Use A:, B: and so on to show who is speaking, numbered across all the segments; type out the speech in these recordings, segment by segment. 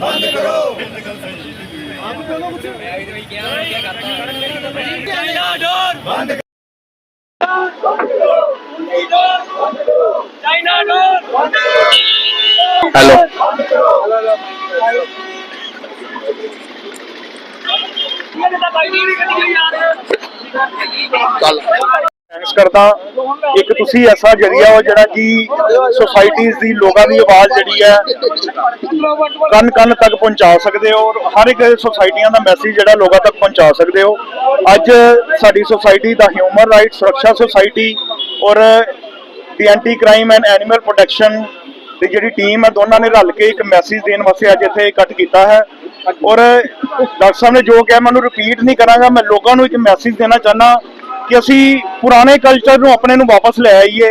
A: ਬੰਦ ਕਰੋ
B: ਚਾਈਨਾ ਡੋਰ
A: ਬੰਦ
B: ਚਾਈਨਾ
C: ਇੱਕ ਤੁਸੀਂ ਐਸਾ ਜਰੀਆ ਹੋ ਜਿਹੜਾ ਕਿ ਸੋਸਾਇਟੀਜ਼ ਦੀ ਲੋਕਾਂ ਦੀ ਆਵਾਜ਼ ਜਿਹੜੀ ਹੈ ਕੰਨ ਕੰਨ ਤੱਕ ਪਹੁੰਚਾ ਸਕਦੇ ਹੋ ਔਰ ਹਰ ਇੱਕ ਸੋਸਾਇਟੀਆਂ ਦਾ ਮੈਸੇਜ ਜਿਹੜਾ ਲੋਕਾਂ ਤੱਕ ਪਹੁੰਚਾ ਸਕਦੇ ਹੋ। ਅੱਜ ਸਾਡੀ ਸੋਸਾਇਟੀ ਦਾ ਹਿਊਮਨ ਰਾਈਟ ਸੁਰੱਖਿਆ ਸੋਸਾਇਟੀ ਔਰ ਦੀ anti crime and animal protection ਦੀ ਜਿਹੜੀ ਟੀਮ ਹੈ, ਦੋਨਾਂ ਨੇ ਰਲ ਕੇ ਇੱਕ ਮੈਸੇਜ ਦੇਣ ਵਾਸਤੇ ਅੱਜ ਇੱਥੇ ਇਕੱਠ ਕੀਤਾ ਹੈ। ਔਰ ਡਾਕਟਰ ਸਾਹਿਬ ਨੇ ਜੋ ਕਿਹਾ, ਮੈਂ ਉਹਨੂੰ ਰਿਪੀਟ ਨਹੀਂ ਕਰਾਂਗਾ, ਮੈਂ ਲੋਕਾਂ ਨੂੰ ਇੱਕ ਮੈਸੇਜ ਦੇਣਾ ਚਾਹਨਾ ਕਿ ਅਸੀਂ ਪੁਰਾਣੇ ਕਲਚਰ ਨੂੰ ਆਪਣੇ ਨੂੰ ਵਾਪਸ ਲੈ ਆਈਏ।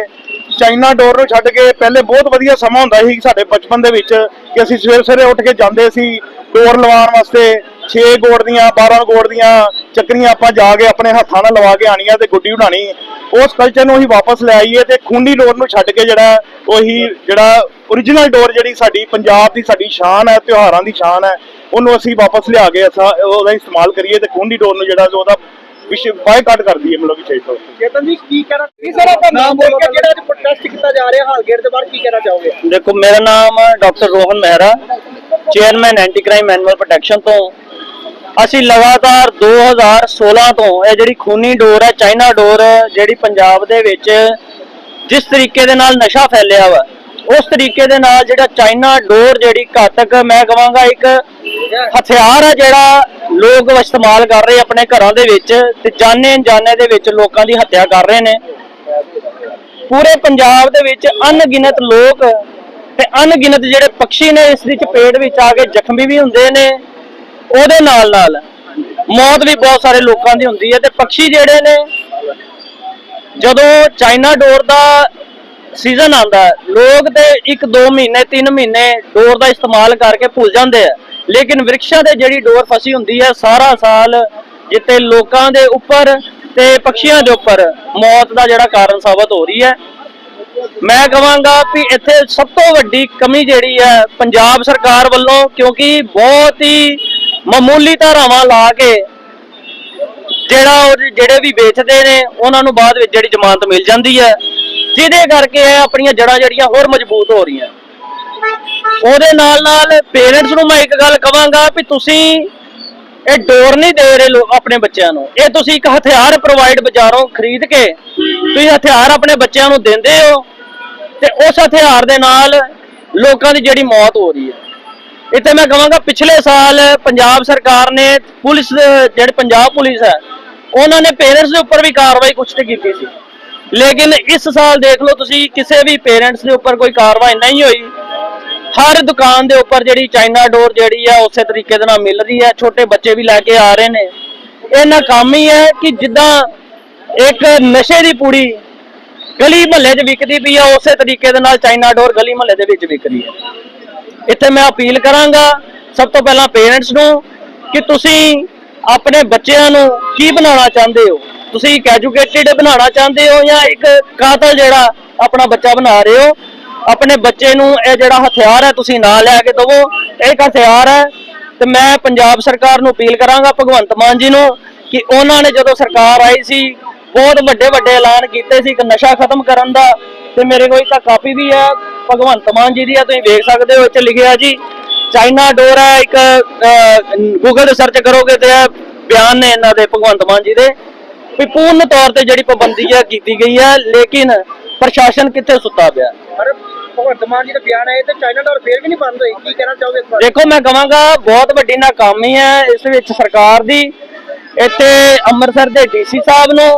C: ਚਾਈਨਾ ਡੋਰ ਨੂੰ ਛੱਡ ਕੇ ਪਹਿਲੇ ਬਹੁਤ ਵਧੀਆ ਸਮਾਂ ਹੁੰਦਾ ਸੀ ਸਾਡੇ ਬਚਪਨ ਦੇ ਵਿੱਚ, ਕਿ ਅਸੀਂ ਸਵੇਰੇ ਸਵੇਰੇ ਉੱਠ ਕੇ ਜਾਂਦੇ ਸੀ, ਡੋਰ ਲਵਾਉਣ ਵਾਸਤੇ 6 ਗੋੜ ਦੀਆਂ 12 ਗੋੜ ਦੀਆਂ ਚੱਕਰੀਆਂ ਆਪਾਂ ਜਾ ਕੇ ਆਪਣੇ ਹੱਥਾਂ ਨਾਲ ਲਵਾ ਕੇ ਆਣੀਆਂ ਤੇ ਗੁੱਡੀ ਬਣਾਣੀ ਉਸ ਕਲਚਰ ਨੂੰ ਅਸੀਂ ਵਾਪਸ ਲੈ ਆਈਏ ਤੇ ਖੂਨੀ ਡੋਰ ਨੂੰ ਛੱਡ ਕੇ ਜਿਹੜਾ ਉਹੀ ਜਿਹੜਾ origignal ਡੋਰ ਜਿਹੜੀ ਸਾਡੀ ਪੰਜਾਬ ਦੀ ਸਾਡੀ ਸ਼ਾਨ ਹੈ, ਤਿਉਹਾਰਾਂ ਦੀ ਸ਼ਾਨ ਹੈ, ਉਹਨੂੰ ਅਸੀਂ ਵਾਪਸ ਲਿਆ ਕੇ ਉਹਦਾ ਇਸਤੇਮਾਲ ਕਰੀਏ ਤੇ ਖੂਨੀ ਡੋਰ ਨੂੰ ਜਿਹੜਾ ਉਹਦਾ ਵਿਸ਼ੇ ਬਾਈਕਾਟ ਕਰਦੀ ਹੈ ਮਤਲਬ ਕਿ ਚਾਹੀਦਾ
D: ਚੇਤਨ ਜੀ ਕੀ ਕਹਿਣਾ? ਨਹੀਂ ਸਰ ਆਪਾਂ ਨਾਮ ਬੋਲ ਕੇ ਜਿਹੜਾ ਅੱਜ ਪ੍ਰੋਟੈਸਟ ਕੀਤਾ ਜਾ ਰਿਹਾ ਹਾਲ ਗੇਟ ਦੇ ਬਾਹਰ ਕੀ ਕਹਿਣਾ ਚਾਹੋਗੇ?
E: ਦੇਖੋ ਮੇਰਾ ਨਾਮ doctor Rohan Mehra chairman anti crime annual protection ਤੋਂ। ਅਸੀਂ ਲਗਾਤਾਰ 2016 ਤੋਂ ਇਹ ਜਿਹੜੀ ਖੂਨੀ ਡੋਰ ਹੈ ਚਾਈਨਾ ਡੋਰ ਜਿਹੜੀ ਪੰਜਾਬ ਦੇ ਵਿੱਚ ਜਿਸ ਤਰੀਕੇ ਦੇ ਨਾਲ ਨਸ਼ਾ ਫੈਲਿਆ ਵਾ ਉਸ ਤਰੀਕੇ ਦੇ ਨਾਲ ਜਿਹੜਾ ਚਾਈਨਾ ਡੋਰ ਜਿਹੜੀ ਘਾਤਕ ਮੈਂ ਕਹਾਂਗਾ ਇੱਕ ਹਥਿਆਰ ਹੈ ਜਿਹੜਾ ਲੋਕ ਇਸਤੇਮਾਲ ਕਰ ਰਹੇ ਆਪਣੇ ਘਰਾਂ ਦੇ ਵਿੱਚ ਤੇ ਜਾਣੇ ਅਣਜਾਣੇ ਦੇ ਵਿੱਚ ਲੋਕਾਂ ਦੀ ਹੱਤਿਆ ਕਰ ਰਹੇ ਨੇ। ਪੂਰੇ ਪੰਜਾਬ ਦੇ ਵਿੱਚ ਅਣਗਿਣਤ ਲੋਕ ਤੇ ਅਣਗਿਣਤ ਜਿਹੜੇ ਪੰਛੀ ਨੇ, ਇਸ ਦੀ ਚਪੇਟ ਵਿੱਚ ਆ ਕੇ ਜ਼ਖਮੀ ਵੀ ਹੁੰਦੇ ਨੇ। ਉਹਦੇ ਨਾਲ ਨਾਲ ਮੌਤ ਵੀ ਬਹੁਤ ਸਾਰੇ ਲੋਕਾਂ ਦੀ ਹੁੰਦੀ ਹੈ ਤੇ ਪੰਛੀ ਜਿਹੜੇ ਨੇ, ਜਦੋਂ ਚਾਈਨਾ ਡੋਰ ਦਾ ਸੀਜ਼ਨ ਆਉਂਦਾ ਲੋਕ ਤੇ 1 2 ਮਹੀਨੇ 3 ਮਹੀਨੇ ਡੋਰ ਦਾ ਇਸਤੇਮਾਲ ਕਰਕੇ ਭੁੱਲ ਜਾਂਦੇ ਆ। ਲੇਕਿਨ ਵਿਰਖਾਂ ਦੇ ਜਿਹੜੀ ਡੋਰ ਫਸੀ ਹੁੰਦੀ ਹੈ, ਸਾਰਾ ਸਾਲ ਜਿੱਤੇ ਲੋਕਾਂ ਦੇ ਉੱਪਰ ਤੇ ਪਕਸ਼ੀਆਂ ਦੇ ਉੱਪਰ ਮੌਤ ਦਾ ਜਿਹੜਾ ਕਾਰਨ ਸਾਬਤ ਹੋ ਰਹੀ ਹੈ। ਮੈਂ ਕਹਾਂਗਾ ਵੀ ਇੱਥੇ ਸਭ ਤੋਂ ਵੱਡੀ ਕਮੀ ਜਿਹੜੀ ਹੈ ਪੰਜਾਬ ਸਰਕਾਰ ਵੱਲੋਂ, ਕਿਉਂਕਿ ਬਹੁਤ ਹੀ ਮਾਮੂਲੀ ਧਾਰਾਵਾਂ ਲਾ ਕੇ ਜਿਹੜਾ ਉਹ ਜਿਹੜੇ ਵੀ ਵੇਚਦੇ ਨੇ, ਉਹਨਾਂ ਨੂੰ ਬਾਅਦ ਵਿੱਚ ਜਿਹੜੀ ਜ਼ਮਾਨਤ ਮਿਲ ਜਾਂਦੀ ਹੈ। ਜਿਹਦੇ ਕਰਕੇ ਇਹ ਆਪਣੀਆਂ ਜੜਾਂ ਜਿਹੜੀਆਂ ਹੋਰ ਮਜ਼ਬੂਤ ਹੋ ਰਹੀਆਂ। ਉਹਦੇ ਨਾਲ ਨਾਲ ਪੇਰੈਂਟਸ ਨੂੰ ਮੈਂ ਇੱਕ ਗੱਲ ਕਵਾਂਗਾ ਵੀ ਤੁਸੀਂ ਇਹ ਡੋਰ ਨਹੀਂ ਦੇ ਰਹੇ ਆਪਣੇ ਬੱਚਿਆਂ ਨੂੰ। ਇਹ ਤੁਸੀਂ ਇੱਕ ਹਥਿਆਰ ਪ੍ਰੋਵਾਈਡ ਬਾਜ਼ਾਰੋਂ ਖਰੀਦ ਕੇ ਤੁਸੀਂ ਹਥਿਆਰ ਆਪਣੇ ਬੱਚਿਆਂ ਨੂੰ ਦਿੰਦੇ ਹੋ ਤੇ ਉਸ ਹਥਿਆਰ ਦੇ ਨਾਲ ਲੋਕਾਂ ਦੀ ਜਿਹੜੀ ਮੌਤ ਹੋ ਰਹੀ ਹੈ। ਇੱਥੇ ਮੈਂ ਕਹਾਂਗਾ ਪਿਛਲੇ ਸਾਲ ਪੰਜਾਬ ਸਰਕਾਰ ਨੇ ਪੁਲਿਸ ਜਿਹੜੀ ਪੰਜਾਬ ਪੁਲਿਸ ਹੈ, ਉਹਨਾਂ ਨੇ ਪੇਰੈਂਟਸ ਦੇ ਉੱਪਰ ਵੀ ਕਾਰਵਾਈ ਕੁਛ ਤੇ ਕੀਤੀ ਸੀ। ਲੇਕਿਨ ਇਸ ਸਾਲ ਦੇਖ ਲਓ ਤੁਸੀਂ, ਕਿਸੇ ਵੀ ਪੇਰੈਂਟਸ ਦੇ ਉੱਪਰ ਕੋਈ ਕਾਰਵਾਈ ਨਹੀਂ ਹੋਈ। ਹਰ ਦੁਕਾਨ ਦੇ ਉੱਪਰ ਜਿਹੜੀ ਚਾਈਨਾ ਡੋਰ ਜਿਹੜੀ ਆ, ਉਸੇ ਤਰੀਕੇ ਦੇ ਨਾਲ ਮਿਲ ਰਹੀ ਹੈ ਛੋਟੇ ਬੱਚੇ ਵੀ ਲੈ ਕੇ ਆ ਰਹੇ ਨੇ। ਇਹ ਨਾਕਾਮੀ ਹੈ ਕਿ ਜਿੱਦਾਂ ਇੱਕ ਨਸ਼ੇ ਦੀ ਪੂੜੀ ਗਲੀ ਮਹੱਲੇ 'ਚ ਵਿਕਦੀ ਪਈ ਆ, ਉਸੇ ਤਰੀਕੇ ਦੇ ਨਾਲ ਚਾਈਨਾ ਡੋਰ ਗਲੀ ਮਹੱਲੇ ਦੇ ਵਿੱਚ ਵਿਕਦੀ ਹੈ ਇੱਥੇ ਮੈਂ ਅਪੀਲ ਕਰਾਂਗਾ ਸਭ ਤੋਂ ਪਹਿਲਾਂ ਪੇਰੈਂਟਸ ਨੂੰ ਕਿ ਤੁਸੀਂ ਆਪਣੇ ਬੱਚਿਆਂ ਨੂੰ ਕੀ ਬਣਾਉਣਾ ਚਾਹੁੰਦੇ ਹੋ? ਤੁਸੀਂ ਇੱਕ ਐਜੂਕੇਟਿਡ ਬਣਾਉਣਾ ਚਾਹੁੰਦੇ ਹੋ ਜਾਂ ਇੱਕ ਕਾਤਲ ਜਿਹੜਾ ਆਪਣਾ ਬੱਚਾ ਬਣਾ ਰਹੇ ਹੋ? ਆਪਣੇ ਬੱਚੇ ਨੂੰ ਇਹ ਜਿਹੜਾ ਹਥਿਆਰ ਹੈ, ਤੁਸੀਂ ਨਾ ਲੈ ਕੇ ਦਿਵੋ। ਇਹ ਇੱਕ ਹਥਿਆਰ ਹੈ ਤੇ ਮੈਂ ਪੰਜਾਬ ਸਰਕਾਰ ਨੂੰ ਅਪੀਲ ਕਰਾਂਗਾ, ਭਗਵੰਤ ਮਾਨ ਜੀ ਨੂੰ, ਕਿ ਉਹਨਾਂ ਨੇ ਜਦੋਂ ਸਰਕਾਰ ਆਈ ਸੀ, ਬਹੁਤ ਵੱਡੇ ਵੱਡੇ ਐਲਾਨ ਕੀਤੇ ਸੀ ਕਿ ਨਸ਼ਾ ਖਤਮ ਕਰਨ ਦਾ, ਤੇ ਮੇਰੇ ਕੋਲ ਇੱਕ ਕਾਪੀ ਵੀ ਹੈ, ਭਗਵੰਤ ਮਾਨ ਜੀ ਦੀ ਆ, ਤੁਸੀਂ ਵੇਖ ਸਕਦੇ ਹੋ, ਇੱਥੇ ਲਿਖਿਆ ਜੀ, ਚਾਈਨਾ ਡੋਰ ਹੈ, ਇੱਕ ਗੂਗਲ ਤੇ ਸਰਚ ਕਰੋਗੇ ਤੇ ਬਿਆਨ ਨੇ ਇਹਨਾਂ ਦੇ, ਭਗਵੰਤ ਮਾਨ ਜੀ ਦੇ। ਵੀ ਪੂਰਨ ਤੌਰ ਤੇ ਜਿਹੜੀ ਪਾਬੰਦੀ ਹੈ ਕੀਤੀ ਗਈ ਹੈ ਲੇਕਿਨ ਪ੍ਰਸ਼ਾਸਨ ਕਿੱਥੇ ਸੁੱਤਾ ਪਿਆ?
D: ਪਰ ਭਗਵੰਤ ਮਾਨ ਜੀ ਦਾ ਬਿਆਨ ਆਇਆ ਤੇ ਚਾਈਨਾ ਡੋਰ ਫੇਰ ਵੀ ਨਹੀਂ ਬੰਦ ਹੋਈ ਕੀ ਕਹਿਣਾ ਚਾਹੋਗੇ ਇਸ ਬਾਰੇ?
E: ਦੇਖੋ ਮੈਂ ਕਹਾਂਗਾ ਬਹੁਤ ਵੱਡੀ ਨਾਕਾਮੀ ਹੈ ਇਸ ਵਿੱਚ ਸਰਕਾਰ ਦੀ। ਇੱਥੇ ਅੰਮ੍ਰਿਤਸਰ ਦੇ ਡੀਸੀ ਸਾਹਿਬ ਨੂੰ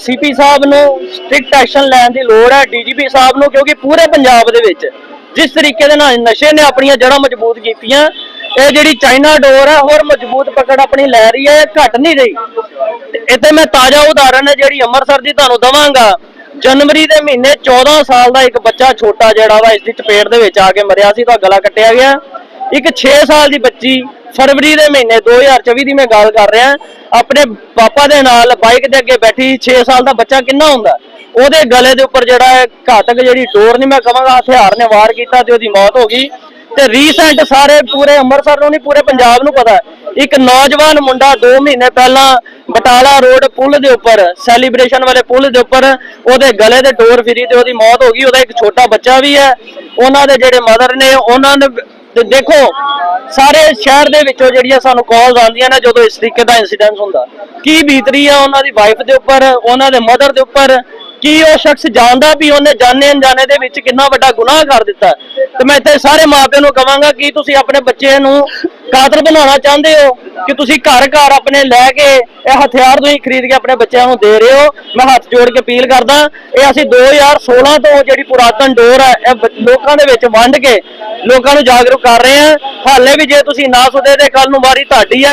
E: ਸੀਪੀ ਸਾਹਿਬ ਨੂੰ ਸਟ੍ਰਿਕਟ ਐਕਸ਼ਨ ਲੈਣ ਦੀ ਲੋੜ ਹੈ ਡੀਜੀਪੀ ਸਾਹਿਬ ਨੂੰ ਕਿਉਂਕਿ ਪੂਰੇ ਪੰਜਾਬ ਦੇ ਵਿੱਚ ਜਿਸ ਤਰੀਕੇ ਦੇ ਨਾਲ ਨਸ਼ੇ ਨੇ ਆਪਣੀਆਂ ਜੜ੍ਹਾਂ ਮਜ਼ਬੂਤ ਕੀਤੀਆਂ ਇਹ ਜਿਹੜੀ ਚਾਈਨਾ ਡੋਰ ਹੈ ਹੋਰ ਮਜ਼ਬੂਤ ਪਕੜ ਆਪਣੀ ਲੈ ਰਹੀ ਹੈ ਘਟ ਨਹੀਂ ਰਹੀ। ਇੱਥੇ ਮੈਂ ਤਾਜ਼ਾ ਉਦਾਹਰਨ ਹੈ ਜਿਹੜੀ ਅੰਮ੍ਰਿਤਸਰ ਦੀ ਤੁਹਾਨੂੰ ਦਵਾਂਗਾ। ਜਨਵਰੀ ਦੇ ਮਹੀਨੇ 14 ਸਾਲ ਦਾ ਇੱਕ ਬੱਚਾ ਛੋਟਾ ਜਿਹੜਾ ਵਾ, ਇਸ ਦੀ ਚਪੇਟ ਦੇ ਵਿੱਚ ਆ ਕੇ ਮਰਿਆ ਸੀ ਤਾਂ ਗਲਾ ਕੱਟਿਆ ਗਿਆ। ਇੱਕ 6 ਸਾਲ ਦੀ ਬੱਚੀ ਫਰਵਰੀ ਦੇ ਮਹੀਨੇ 2024 ਦੀ ਮੈਂ ਗੱਲ ਕਰ ਰਿਹਾ। ਆਪਣੇ ਪਾਪਾ ਦੇ ਨਾਲ ਬਾਈਕ ਦੇ ਅੱਗੇ ਬੈਠੀ 6 ਸਾਲ ਦਾ ਬੱਚਾ ਕਿੰਨਾ ਹੁੰਦਾ? ਉਹਦੇ ਗਲੇ ਦੇ ਉੱਪਰ ਜਿਹੜਾ ਘਾਤਕ ਜਿਹੜੀ ਡੋਰ ਨਹੀਂ ਮੈਂ ਕਹਾਂਗਾ, ਹਥਿਆਰ ਨੇ ਵਾਰ ਕੀਤਾ ਤੇ ਉਹਦੀ ਮੌਤ ਹੋ ਗਈ। ਤੇ ਰੀਸੈਂਟ ਸਾਰੇ ਪੂਰੇ ਅੰਮ੍ਰਿਤਸਰ ਨੂੰ ਨਹੀਂ, ਪੂਰੇ ਪੰਜਾਬ ਨੂੰ ਪਤਾ ਇੱਕ ਨੌਜਵਾਨ ਮੁੰਡਾ 2 ਮਹੀਨੇ ਪਹਿਲਾਂ ਬਟਾਲਾ ਰੋਡ ਪੁਲ ਦੇ ਉੱਪਰ ਸੈਲੀਬ੍ਰੇਸ਼ਨ ਵਾਲੇ ਪੁਲ ਦੇ ਉੱਪਰ, ਉਹਦੇ ਗਲੇ ਤੇ ਟੋਰ ਫਿਰੀ ਤੇ ਉਹਦੀ ਮੌਤ ਹੋ ਗਈ, ਉਹਦਾ ਇੱਕ ਛੋਟਾ ਬੱਚਾ ਵੀ ਹੈ। ਉਹਨਾਂ ਦੇ ਜਿਹੜੇ ਮਦਰ ਨੇ, ਉਹਨਾਂ ਨੇ ਤੇ ਦੇਖੋ, ਸਾਰੇ ਸ਼ਹਿਰ ਦੇ ਵਿੱਚੋਂ ਜਿਹੜੀਆਂ ਸਾਨੂੰ ਕਾਲਸ ਆਉਂਦੀਆਂ ਨੇ ਜਦੋਂ ਇਸ ਤਰੀਕੇ ਦਾ ਇਨਸੀਡੈਂਟ ਹੁੰਦਾ, ਕੀ ਬੀਤਰੀ ਆ ਉਹਨਾਂ ਦੀ ਵਾਈਫ ਦੇ ਉੱਪਰ, ਉਹਨਾਂ ਦੇ ਮਦਰ ਦੇ ਉੱਪਰ ਕੀ ਉਹ ਸ਼ਖਸ ਜਾਣਦਾ ਵੀ ਉਹਨੇ ਜਾਣੇ ਅਣਜਾਣੇ ਦੇ ਵਿੱਚ ਕਿੰਨਾ ਵੱਡਾ ਗੁਨਾਹ ਕਰ ਦਿੱਤਾ? ਤੇ ਮੈਂ ਇੱਥੇ ਸਾਰੇ ਮਾਪਿਆਂ ਨੂੰ ਕਹਾਂਗਾ ਕਿ ਤੁਸੀਂ ਆਪਣੇ ਬੱਚੇ ਨੂੰ ਕਾਤਲ ਬਣਾਉਣਾ ਚਾਹੁੰਦੇ ਹੋ? ਕਿ ਤੁਸੀਂ ਘਰ ਘਰ ਆਪਣੇ ਲੈ ਕੇ ਇਹ ਹਥਿਆਰ ਤੁਸੀਂ ਖਰੀਦ ਕੇ ਆਪਣੇ ਬੱਚਿਆਂ ਨੂੰ ਦੇ ਰਹੇ ਹੋ? ਮੈਂ ਹੱਥ ਜੋੜ ਕੇ ਅਪੀਲ ਕਰਦਾ, ਇਹ ਅਸੀਂ 2016 ਤੋਂ ਜਿਹੜੀ ਪੁਰਾਤਨ ਡੋਰ ਹੈ, ਇਹ ਲੋਕਾਂ ਦੇ ਵਿੱਚ ਵੰਡ ਕੇ ਲੋਕਾਂ ਨੂੰ ਜਾਗਰੂਕ ਕਰ ਰਹੇ ਹਾਂ। ਹਾਲੇ ਵੀ ਜੇ ਤੁਸੀਂ ਨਾ ਸੁਦੇ ਤੇ ਕੱਲ ਨੂੰ ਵਾਰੀ ਤੁਹਾਡੀ ਹੈ